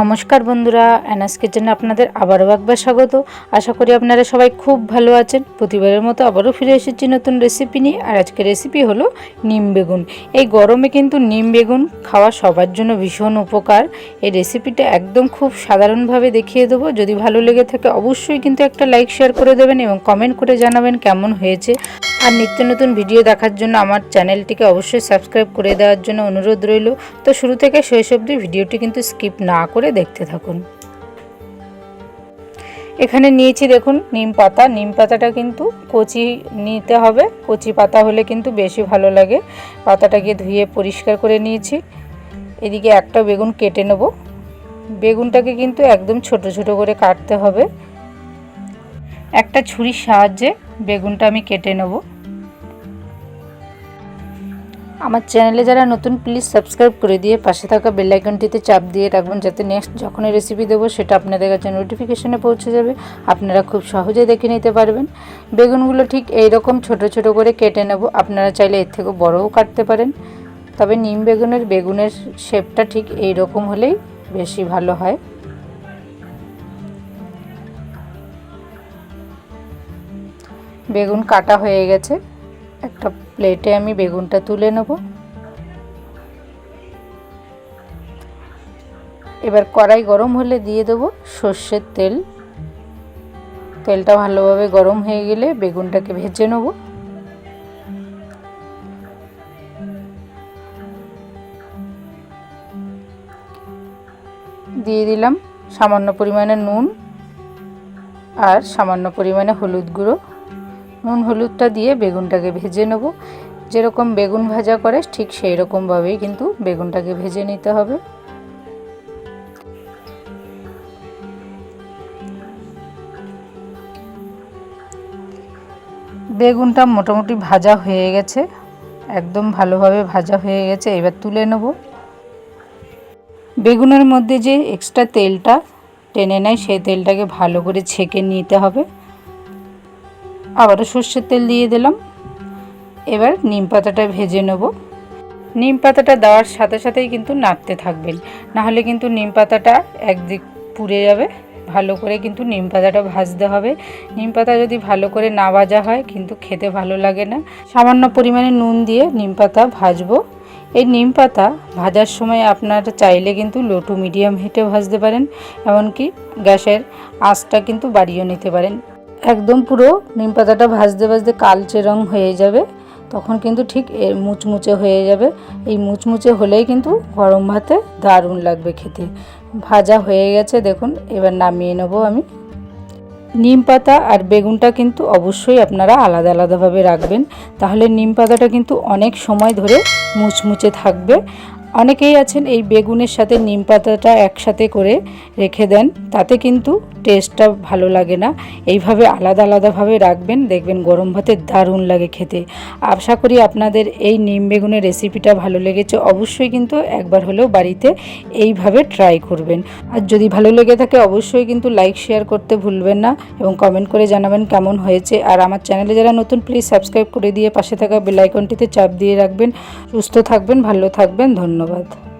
নমস্কার বন্ধুরা অ্যানাস কিচেনে আপনাদের আবারও একবার স্বাগত। আশা করি আপনারা সবাই খুব ভালো আছেন। প্রতিবারের মতো আবারও ফিরে এসেছি নতুন রেসিপি নিয়ে। আর আজকের রেসিপি হলো নিম বেগুন। এই গরমে কিন্তু নিম বেগুন খাওয়া সবার জন্য ভীষণ উপকার। এই রেসিপিটা একদম খুব সাধারণভাবে দেখিয়ে দেবো। যদি ভালো লেগে থাকে অবশ্যই কিন্তু একটা লাইক শেয়ার করে দেবেন এবং কমেন্ট করে জানাবেন কেমন হয়েছে। আর নিত্য নতুন ভিডিও দেখার জন্য আমার চ্যানেলটিকে অবশ্যই সাবস্ক্রাইব করে দেওয়ার জন্য অনুরোধ রইল। তো শুরু থেকে শেষ অবধি ভিডিওটি কিন্তু স্কিপ না করে দেখতে থাকুন। এখানে নিয়েছি দেখুন নিম পাতা। নিম পাতাটা কিন্তু কচি নিতে হবে। কচি পাতা হলে কিন্তু বেশি ভালো লাগে। পাতাটাকে ধুয়ে পরিষ্কার করে নিয়েছি। এদিকে একটা বেগুন কেটে নেব। বেগুনটাকে কিন্তু একদম ছোট ছোট করে কাটতে হবে। একটা ছুরির সাহায্যে বেগুনটা আমি কেটে নেব। আমার চ্যানেলে যারা নতুন প্লিজ সাবস্ক্রাইব করে দিয়ে পাশে থাকা বেল আইকনটিতে চাপ দিয়ে রাখবেন যাতে নেক্সট যখনই রেসিপি দেবো, সেটা আপনাদের কাছে নোটিফিকেশনে পৌঁছে যাবে। আপনারা খুব সহজে দেখে নিতে পারবেন। বেগুনগুলো ঠিক এই রকম ছোট ছোট করে কেটে নেব। আপনারা চাইলে এর থেকে বড়ও কাটতে পারেন। তবে নিম বেগুনের বেগুনের শেপটা ঠিক এই রকম হলেই বেশি ভালো হয়। বেগুন কাটা হয়ে গেছে। একটা প্লেটে আমি বেগুনটা তুলে নেব। এবার কড়াই গরম হলে দিয়ে দেবো সর্ষের তেল। তেলটা ভালোভাবে গরম হয়ে গেলে বেগুনটাকে ভেজে নেব। দিয়ে দিলাম সামান্য পরিমাণে নুন আর সামান্য পরিমাণে হলুদ গুঁড়ো। নুন হলুদটা দিয়ে বেগুনটাকে ভেজে নেব। যেরকম বেগুন ভাজা করে ঠিক সেই রকমভাবেই কিন্তু বেগুনটাকে ভেজে নিতে হবে। বেগুনটা মোটামুটি ভাজা হয়ে গেছে। একদম ভালোভাবে ভাজা হয়ে গেছে, এবার তুলে নেব। বেগুনের মধ্যে যে এক্সট্রা তেলটা টেনে নেয়, সেই তেলটাকে ভালো করে ছেঁকে নিতে হবে। আবারও সর্ষের তেল দিয়ে দিলাম। এবার নিম পাতাটা ভেজে নেব। নিম পাতাটা দেওয়ার সাথে সাথেই কিন্তু নাড়তে থাকবেন। নাহলে কিন্তু নিম পাতাটা একদিক পুড়ে যাবে। ভালো করে কিন্তু নিম পাতাটা ভাজতে হবে। নিম পাতা যদি ভালো করে না ভাজা হয়, কিন্তু খেতে ভালো লাগে না। সামান্য পরিমাণে নুন দিয়ে নিম পাতা ভাজবো। এই নিম পাতা ভাজার সময় আপনারা চাইলে কিন্তু লো টু মিডিয়াম হিটে ভাজতে পারেন। এমনকি গ্যাসের আঁচটা কিন্তু বাড়িয়ে নিতে পারেন। একদম পুরো নিম পাতাটা ভাজতে ভাজতে কালচে রং হয়ে যাবে। তখন কিন্তু ঠিক মুচমুচে হয়ে যাবে। এই মুচমুচে হলেই কিন্তু গরম ভাতে দারুণ লাগবে খেতে। ভাজা হয়ে গেছে, দেখুন, এবার নামিয়ে নেব আমি। নিম পাতা আর বেগুনটা কিন্তু অবশ্যই আপনারা আলাদা আলাদাভাবে রাখবেন। তাহলে নিম পাতাটা কিন্তু অনেক সময় ধরে মুচমুচে থাকবে। অনেকেই আছেন এই বেগুনের সাথে নিম পাতাটা একসাথে করে রেখে দেন, তাতে কিন্তু টেস্টটা ভালো লাগে না। এইভাবে আলাদা আলাদাভাবে রাখবেন, দেখবেন গরম ভাতে দারুণ লাগে খেতে। আশা করি আপনাদের এই নিম বেগুনের রেসিপিটা ভালো লেগেছে। অবশ্যই কিন্তু একবার হলেও বাড়িতে এইভাবে ট্রাই করবেন। আর যদি ভালো লেগে থাকে, অবশ্যই কিন্তু লাইক শেয়ার করতে ভুলবেন না এবং কমেন্ট করে জানাবেন কেমন হয়েছে। আর আমার চ্যানেলে যারা নতুন প্লিজ সাবস্ক্রাইব করে দিয়ে পাশে থাকা বেলাইকনটিতে চাপ দিয়ে রাখবেন। সুস্থ থাকবেন, ভালো থাকবেন ধন্যবাদ।